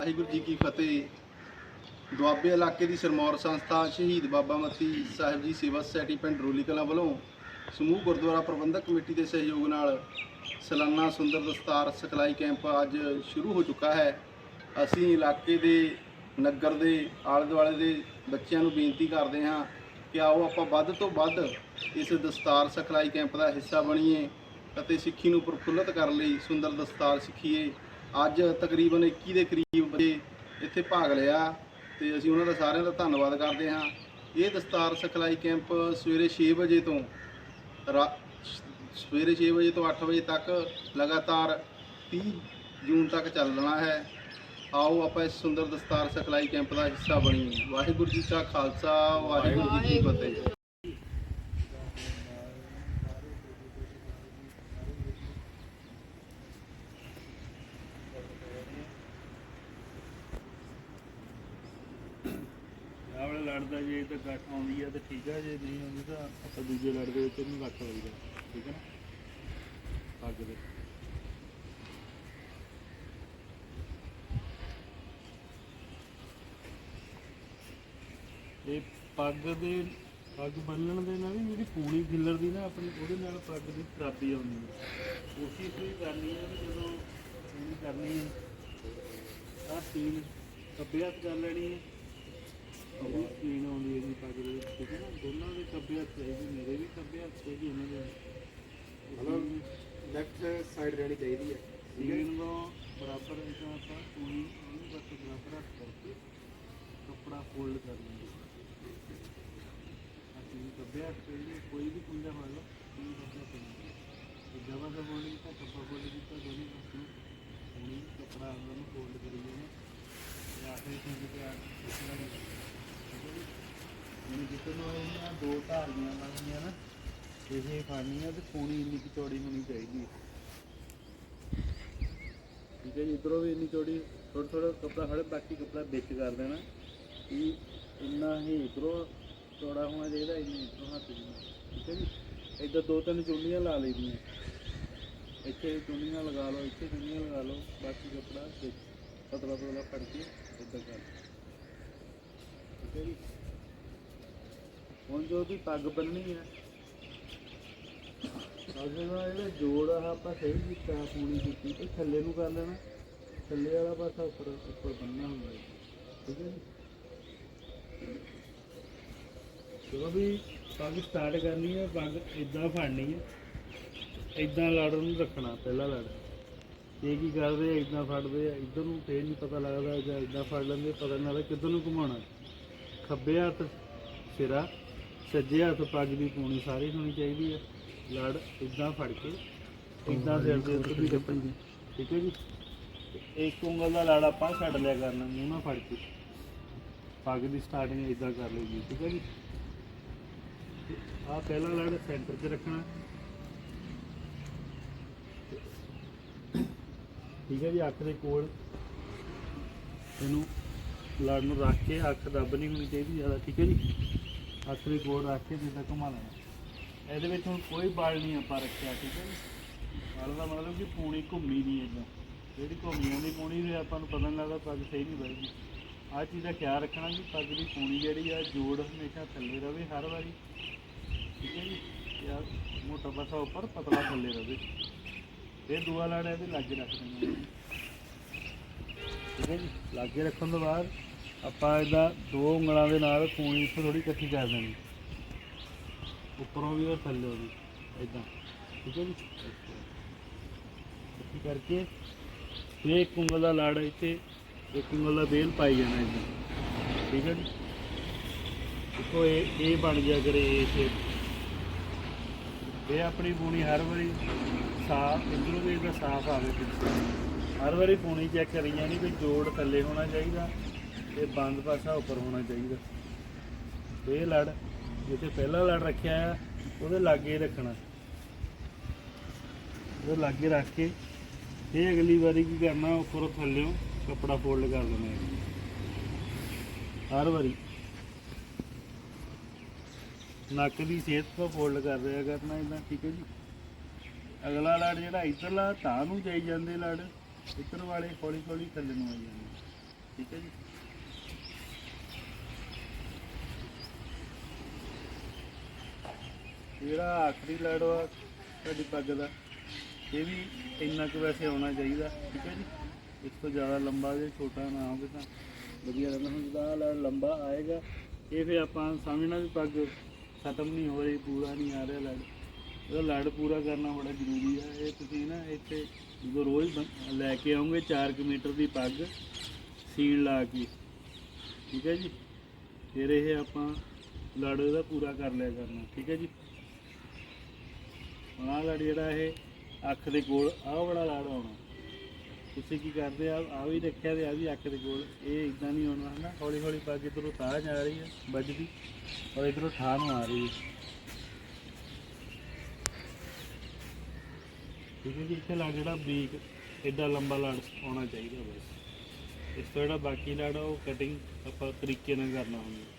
ਵਾਹਿਗੁਰੂ ਜੀ ਕੀ ਫਤਿਹ। ਦੁਆਬੇ ਇਲਾਕੇ ਦੀ ਸਰਮੌਰ ਸੰਸਥਾ ਸ਼ਹੀਦ ਬਾਬਾ ਮਤੀ ਸਾਹਿਬ ਜੀ ਸੇਵਾ ਸੁਸਾਇਟੀ ਪਿੰਡ ਰੋਲੀ ਕਲਾਂ ਵੱਲੋਂ ਸਮੂਹ ਗੁਰਦੁਆਰਾ ਪ੍ਰਬੰਧਕ ਕਮੇਟੀ ਦੇ ਸਹਿਯੋਗ ਨਾਲ ਸਲਾਨਾ ਸੁੰਦਰ ਦਸਤਾਰ ਸਿਖਲਾਈ ਕੈਂਪ ਅੱਜ ਸ਼ੁਰੂ ਹੋ ਚੁੱਕਾ ਹੈ। ਅਸੀਂ ਇਲਾਕੇ ਦੇ, ਨਗਰ ਦੇ ਆਲੇ ਦੁਆਲੇ ਦੇ ਬੱਚਿਆਂ ਨੂੰ ਬੇਨਤੀ ਕਰਦੇ ਹਾਂ ਕਿ ਆਓ ਆਪਾਂ ਵੱਧ ਤੋਂ ਵੱਧ ਇਸ ਦਸਤਾਰ ਸਿਖਲਾਈ ਕੈਂਪ ਦਾ ਹਿੱਸਾ ਬਣੀਏ ਅਤੇ ਸਿੱਖੀ ਨੂੰ ਪ੍ਰਫੁੱਲਤ ਕਰਨ ਲਈ ਸੁੰਦਰ ਦਸਤਾਰ ਸਿੱਖੀਏ। ਅੱਜ ਤਕਰੀਬਨ 21 ਦੇ ਕਰੀਬ ਬੱਚੇ ਇੱਥੇ ਭਾਗ ਲਿਆ ਤੇ ਅਸੀਂ ਉਹਨਾਂ ਦਾ ਸਾਰਿਆਂ ਦਾ ਧੰਨਵਾਦ ਕਰਦੇ ਹਾਂ। ਇਹ ਦਸਤਾਰ ਸਿਖਲਾਈ ਕੈਂਪ ਸਵੇਰੇ 6 ਵਜੇ ਤੋਂ ਰਾ- ਸਵੇਰੇ 6 ਵਜੇ ਤੋਂ 8 ਵਜੇ ਤੱਕ ਲਗਾਤਾਰ 30 ਜੂਨ ਤੱਕ ਚੱਲਣਾ ਹੈ। ਆਓ ਆਪਾਂ ਇਸ ਸੁੰਦਰ ਦਸਤਾਰ ਸਿਖਲਾਈ ਕੈਂਪ ਦਾ ਹਿੱਸਾ ਬਣੀਏ। ਵਾਹਿਗੁਰੂ ਜੀ ਕਾ ਖਾਲਸਾ, ਵਾਹਿਗੁਰੂ ਜੀ ਕੀ ਫਤਿਹ। ਆਹ ਲੜਦਾ ਜੇ ਤਾਂ ਗੱਠ ਆਉਂਦੀ ਆ ਤੇ ਠੀਕ ਆ, ਜੇ ਨਹੀਂ ਆਉਂਦੀ ਤਾਂ ਆਪਾਂ ਦੂਜੇ ਲੜ ਦੇ ਵਿੱਚ ਇਹਨੂੰ ਗੱਠ ਲਈਦਾ ਠੀਕ ਹੈ ਨਾ? ਅੱਗ ਦੇ। ਇਹ ਪੱਗ ਦੇ, ਪੱਗ ਬੰਨਣ ਦੇ ਨਾਲ ਵੀ ਜਿਹੜੀ ਪੂਣੀ ਖਿੱਲਰ ਨਾ ਆਪਣੀ, ਉਹਦੇ ਨਾਲ ਪੱਗ ਦੀ ਖਰਾਬੀ ਆਉਂਦੀ ਹੈ ਕੋਸ਼ਿਸ਼ ਵੀ ਕਰਨੀ ਹੈ ਵੀ ਜਦੋਂ ਪੂਣੀ ਕਰਨੀ ਹੈ ਆਹ ਤੀਨ ਖੱਬੇ ਕਰ ਲੈਣੀ ਹੈ ਉਹ ਪੀਣ ਆਉਂਦੀ ਹੈ ਜੀ ਪੱਗ ਦੇ ਵਿੱਚ ਠੀਕ ਹੈ? ਨਾ ਦੋਨਾਂ ਦੇ ਖੱਬੇ ਹੱਥ ਚਾਹੀਦੇ ਮੇਰੇ ਵੀ ਖੱਬੇ ਹੱਥ ਚਾਹੀਦੇ ਇਹਨਾਂ ਦੇ ਮਤਲਬ ਲੈਫਟ ਸਾਈਡ ਰਹਿਣੀ ਚਾਹੀਦੀ ਹੈ ਸੀਨ ਨੂੰ ਬਰਾਬਰ ਇਦਾਂ ਆਪਾਂ ਪੂਰੀ ਉਹਨੂੰ ਬਸ ਬਰਾਬਰ ਹੱਥ ਕਰਕੇ ਕੱਪੜਾ ਫੋਲਡ ਕਰ ਲੈਂਦੇ ਅਸੀਂ ਖੱਬੇ ਹੱਥ ਚਾਹੀਦੇ ਕੋਈ ਵੀ ਕੁੰਡਾ ਫੜ ਲਓ ਕੋਈ ਕੱਪੜਾ ਚਾਹੀਦਾ ਤੇ ਜਗ੍ਹਾ ਦਾ ਫੋਲਡ ਕੀਤਾ, ਕੱਪੜਾ ਫੋਲਡ ਕੀਤਾ ਦੋਨੇ ਪਾਸੇ ਪੂਰੀ ਕੱਪੜਾ ਅੰਦਰ ਨੂੰ ਫੋਲਡ ਕਰੀ ਜਾਣਾ। ਤੇ ਆਖਰੀ ਸਿੰਗ ਤੇ ਆ ਇਸਦਾ ਮੈਨੂੰ ਜਿੱਥੇ ਨੂੰ ਇਹਨਾਂ ਦੋ ਧਾਰੀਆਂ ਬਣਨੀਆਂ ਨਾ, ਇਹ ਫੜਨੀਆਂ ਤੇ ਪੂਣੀ ਇੰਨੀ ਕੁ ਚੌੜੀ ਹੋਣੀ ਚਾਹੀਦੀ ਹੈ। ਠੀਕ ਹੈ ਜੀ, ਇਧਰੋਂ ਵੀ ਇੰਨੀ ਚੌੜੀ ਥੋੜਾ ਥੋੜਾ ਕਪੜਾ ਹੜੇ ਬਾਕੀ ਕਪੜਾ ਵਿੱਚ ਕਰ ਦੇਣਾ। ਕਿ ਇੰਨਾ ਹੀ ਇਧਰੋਂ ਚੌੜਾ ਹੋਣਾ ਚਾਹੀਦਾ, ਇੰਨੀ ਇਧਰੋਂ ਹੱਥ ਦੀ ਠੀਕ ਹੈ ਜੀ, ਇੱਧਰ ਦੋ ਤਿੰਨ ਚੁੰਨੀਆਂ ਲਾ ਲਈਦੀਆਂ। ਇੱਥੇ ਚੁੰਨੀਆਂ ਲਗਾ ਲਓ, ਇੱਥੇ ਚੁੰਨੀਆਂ ਲਗਾ ਲਓ, ਬਾਕੀ ਕਪੜਾ ਪਤਲਾ ਪਤਲਾ ਫੜ ਕੇ ਇੱਦਾਂ ਕਰ ਲਓ। ਹੁਣ ਜੋ ਦੀ ਪੱਗ ਬੰਨਣੀ ਹੈ ਅਗਰ ਨਾ ਇਹਦੇ ਜੋੜ ਆ, ਆਪਾਂ ਸਹੀ ਕੀਤਾ ਪੂਰੀ ਕੀਤੀ ਤੇ ਥੱਲੇ ਨੂੰ ਕਰ ਲੈਣਾ। ਥੱਲੇ ਵਾਲਾ ਪਾਸਾ ਉੱਪਰ ਉੱਪਰ ਬੰਨਣਾ ਹੁੰਦਾ ਹੈ ਠੀਕ ਹੈ ਜੀ। ਜਦੋਂ ਵੀ ਪੱਗ ਸਟਾਰਟ ਕਰਨੀ ਹੈ ਪੱਗ ਇਦਾਂ ਫੜਨੀ ਹੈ ਇਦਾਂ ਲੜ ਨੂੰ ਰੱਖਣਾ, ਪਹਿਲਾ ਲੜ। ਇਹ ਕੀ ਕਰਦੇ ਆ ਇਦਾਂ ਫੜਦੇ ਆ। ਇਧਰ ਨੂੰ ਫੇਰ ਨਹੀਂ ਪਤਾ ਲੱਗਦਾ ਜਾਂ ਇਦਾਂ ਫੜ ਲੈਂਦੇ, ਪਤਾ ਨਹੀਂ ਲੱਗਦਾ ਕਿੱਧਰ ਨੂੰ ਘੁਮਾਉਣਾ। ਖੱਬੇ ਹੱਥ ਸਿਰਾ, ਸੱਜੇ ਹੱਥ ਪੱਗ ਦੀ ਪੂਣੀ ਸਾਰੀ ਹੋਣੀ ਚਾਹੀਦੀ ਹੈ। ਲੜ ਇਦਾਂ ਫੜ ਕੇ ਇਦਾਂ ਸਿਰ ਦੇ ਉੱਤੇ ਵੀ ਰੱਖਣੀ ਠੀਕ ਹੈ ਜੀ? ਇੱਕ ਉਂਗਲ ਦਾ ਲੜ ਆਪਾਂ ਛੱਡ ਲਿਆ ਕਰਨਾ, ਮੂੰਹ ਨਾਲ ਫੜ ਕੇ। ਪੱਗ ਦੀ ਸਟਾਰਟਿੰਗ ਇਦਾਂ ਕਰ ਲਈਦੀ ਠੀਕ ਹੈ ਜੀ? ਆ ਪਹਿਲਾ ਲੜ ਸੈਂਟਰ 'ਚ ਰੱਖਣਾ। ਠੀਕ ਹੈ ਜੀ, ਅੱਖ ਦੇ ਕੋਲ ਇਹਨੂੰ ਲੜ ਨੂੰ ਰੱਖ ਕੇ ਅੱਖ ਦੱਬ ਨਹੀਂ ਹੋਣੀ ਚਾਹੀਦੀ ਜ਼ਿਆਦਾ, ਠੀਕ ਹੈ ਜੀ? ਅੱਖ ਦੇ ਕੋਲ ਰੱਖ ਕੇ ਜਿੱਦਾਂ ਘੁਮਾ ਲੈਣਾ। ਇਹਦੇ ਵਿੱਚ ਹੁਣ ਕੋਈ ਬਲ ਨਹੀਂ ਆਪਾਂ ਰੱਖਿਆ, ਠੀਕ ਹੈ ਜੀ? ਬਲ ਦਾ ਮਤਲਬ ਕਿ ਪੂਣੀ ਘੁੰਮੀ ਨਹੀਂ ਇਦਾਂ। ਜਿਹੜੀ ਘੁੰਮੀ ਆਉਂਦੀ ਪੂਣੀ ਦੇ ਆਪਾਂ ਨੂੰ ਪਤਾ ਨਹੀਂ ਲੱਗਦਾ ਪੱਗ ਸਹੀ ਨਹੀਂ ਬੈਠਦੀ ਆਹ ਚੀਜ਼ ਦਾ ਖਿਆਲ ਰੱਖਣਾ ਕਿ ਪੱਗ ਦੀ ਪੂਣੀ ਜਿਹੜੀ ਆ, ਜੋੜ ਹਮੇਸ਼ਾ ਥੱਲੇ ਰਵੇ ਹਰ ਵਾਰੀ। ਠੀਕ ਹੈ ਜੀ? ਯਾਰ ਮੋਟਾ ਪਾਸਾ ਉੱਪਰ, ਪਤਲਾ ਥੱਲੇ ਰਵੇ। ਇਹ ਦੂਆ ਲੜ ਇਹਦੇ ਲਾਗੇ ਰੱਖ ਦੇਣਾ ਠੀਕ ਹੈ ਜੀ? ਲਾਗੇ ਰੱਖਣ ਤੋਂ ਬਾਅਦ ਆਪਾਂ ਇਹਦਾ ਦੋ ਉਂਗਲਾਂ ਦੇ ਨਾਲ ਪੂਣੀ ਇੱਥੋਂ ਥੋੜੀ ਇਕੱਠੀ ਕਰ ਦੇਣੀ। ਉੱਪਰੋਂ ਵੀ ਔਰ ਥੱਲੇ ਵੀ ਇਦਾਂ ਠੀਕ ਹੈ ਜੀ? ਇਕੱਠੀ ਕਰਕੇ ਫਿਰ ਇੱਕ ਉਂਗਲ ਦਾ ਲਾੜ ਇੱਥੇ, ਇੱਕ ਉਂਗਲ ਦਾ ਬੇਲ ਪਾਈ ਜਾਣਾ ਇਦਾਂ। ਠੀਕ ਹੈ ਜੀ? ਦੇਖੋ ਇਹ ਇਹ ਬਣ ਗਿਆ ਕਰੇ ਇਹ ਸ਼ੇਪ ਇਹ ਆਪਣੀ ਪੂਣੀ ਹਰ ਵਾਰੀ ਸਾਫ਼, ਇਧਰੋਂ ਵੀ ਇਹਦਾ ਸਾਫ਼ ਆਵੇ ਹਰ ਵਾਰੀ ਪੂਣੀ ਚੈੱਕ ਕਰੀ ਜਾਣੀ ਵੀ ਜੋੜ ਥੱਲੇ ਹੋਣਾ ਚਾਹੀਦਾ। ਤੇ ਬੰਦ ਪਾਸਾ ਉੱਪਰ ਹੋਣਾ ਚਾਹੀਦਾ। ਇਹ ਲੜ, ਜਿੱਥੇ ਪਹਿਲਾ ਲੜ ਰੱਖਿਆ ਆ, ਉਹਦੇ ਲਾਗੇ ਰੱਖਣਾ। ਉਹਦੇ ਲਾਗੇ ਰੱਖ ਕੇ ਇਹ ਅਗਲੀ ਵਾਰੀ ਕੀ ਕਰਨਾ, ਉੱਪਰੋਂ ਥੱਲੇੋਂ ਕੱਪੜਾ ਫੋਲਡ ਕਰ ਦੇਣਾ ਹਰ ਵਾਰੀ। ਨੱਕ ਦੀ ਸਿਹਤ ਤੋਂ ਫੋਲਡ ਕਰ ਰਿਹਾ ਕਰਨਾ ਇਦਾਂ ਠੀਕ ਹੈ ਜੀ। ਅਗਲਾ ਲੜ ਜਿਹੜਾ ਇੱਧਰਲਾ, ਤਾਂ ਨੂੰ ਜਾਈ ਜਾਂਦੇ ਲੜ, ਇੱਧਰ ਵਾਲੇ ਹੌਲੀ ਹੌਲੀ ਥੱਲੇ ਨੂੰ ਆਈ ਜਾਂਦੇ। ਠੀਕ ਹੈ ਜੀ। ਜਿਹੜਾ ਆਖਰੀ ਲੜ ਆ ਤੁਹਾਡੀ ਪੱਗ ਦਾ, ਇਹ ਵੀ ਇੰਨਾ ਕੁ ਵੈਸੇ ਆਉਣਾ ਚਾਹੀਦਾ, ਠੀਕ ਹੈ ਜੀ? ਇਸ ਤੋਂ ਜ਼ਿਆਦਾ ਲੰਬਾ ਜੇ, ਛੋਟਾ ਨਾ ਹੋਵੇ ਤਾਂ। ਵਧੀਆ ਰਹਿੰਦਾ, ਹੁਣ ਜਿੱਦਾਂ ਲੜ ਲੰਬਾ ਆਏਗਾ, ਇਹ ਫਿਰ ਆਪਾਂ ਸਮਝਣਾ ਵੀ ਪੱਗ ਖਤਮ ਨਹੀਂ ਹੋ ਰਹੀ, ਪੂਰਾ ਨਹੀਂ ਆ ਰਿਹਾ ਲੜ। ਇਹਦਾ ਲੜ ਪੂਰਾ ਕਰਨਾ ਬੜਾ ਜ਼ਰੂਰੀ ਆ। ਇਹ ਤੁਸੀਂ ਨਾ ਇੱਥੇ ਜਦੋਂ ਰੋਜ਼ ਬੰ- ਲੈ ਕੇ ਆਉਂਗੇ 4 ਮੀਟਰ ਦੀ ਪੱਗ ਸੀਣ ਲਾ ਕੇ, ਠੀਕ ਹੈ ਜੀ? ਫਿਰ ਇਹ ਆਪਾਂ ਲੜ ਇਹਦਾ ਪੂਰਾ ਕਰ ਲਿਆ ਕਰਨਾ, ਠੀਕ ਹੈ ਜੀ? ਆਹ ਲੜ ਜਿਹੜਾ ਇਹ ਅੱਖ ਦੇ ਕੋਲ, ਆਹ ਵਾਲਾ ਲੜ ਆਉਣਾ ਤੁਸੀਂ ਕੀ ਕਰਦੇ ਆ? ਆ ਵੀ ਰੱਖਿਆ ਤੇ ਆ ਵੀ ਅੱਖ ਦੇ ਕੋਲ। ਇਹ ਇਦਾਂ ਨਹੀਂ ਆਉਣਾ ਹਨਾ? ਹੌਲੀ ਹੌਲੀ ਪੱਗ ਇੱਧਰੋਂ ਤਾਂ ਜਾ ਰਹੀ ਹੈ ਵੱਜਦੀ, ਔਰ ਇੱਧਰੋਂ ਠਾਹ ਨੂੰ ਆ ਰਹੀ ਹੈ ਠੀਕ ਹੈ ਜੀ, ਇੱਥੇ ਲੜ ਜਿਹੜਾ ਬੀਕ ਐਡਾ ਲੰਬਾ ਲੜ ਆਉਣਾ ਚਾਹੀਦਾ ਬਸ। ਇਸ ਤੋਂ ਜਿਹੜਾ ਬਾਕੀ ਲੜ ਆ, ਉਹ ਕਟਿੰਗ ਆਪਾਂ ਤਰੀਕੇ ਨਾਲ ਕਰਨਾ ਹੁੰਦਾ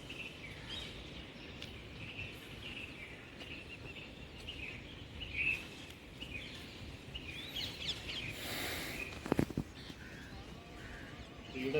ਤੇ ਜਿਹੜਾ